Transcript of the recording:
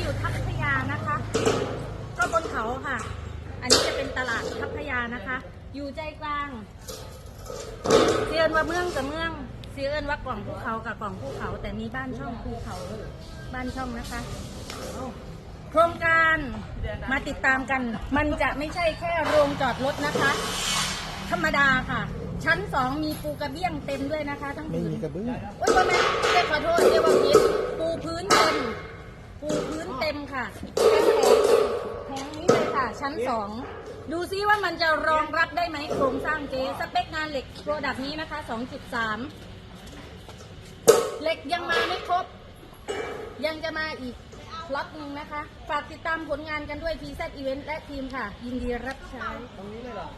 อยู่ทัพยานะคะก็บนเขาค่ะอันนี้จะเป็นตลาดทัพยานะคะ อยู่ใจกลางเซียนว่าเมืองกับเมืองเซียนว่ากล่องภูเขากับกล่องภูเขา แต่มีบ้านช่องภูเขาบ้านช่องนะคะโครงการมาติดตามกัน มันจะไม่ใช่แค่โรงจอดรถนะคะ ธรรมดาค่ะ ชั้นสองมีปูกระเบื้องเต็มด้วยนะคะ ทั้งไม่ผืนมีกระเบื้องโอ้ยพ่อแม่เรียกขอโทษเรียกว่าผิดปูพื้นเต็มปูพื้นเต็มค่ะแผงแผงนี้เลยค่ะ ชั้นสองดูซิว่ามันจะรองรับได้ไหมโครงสร้างเจสเปคงานเหล็กโปรดักต์นี้นะคะ 2.3 เหล็กยังมาไม่ครบ ยังจะมาอีกล็อตหนึ่งนะคะ ฝากติดตามผลงานกันด้วย PZ Event และทีมค่ะ ยินดีรับใช้ ตรงนี้เลยเหรอ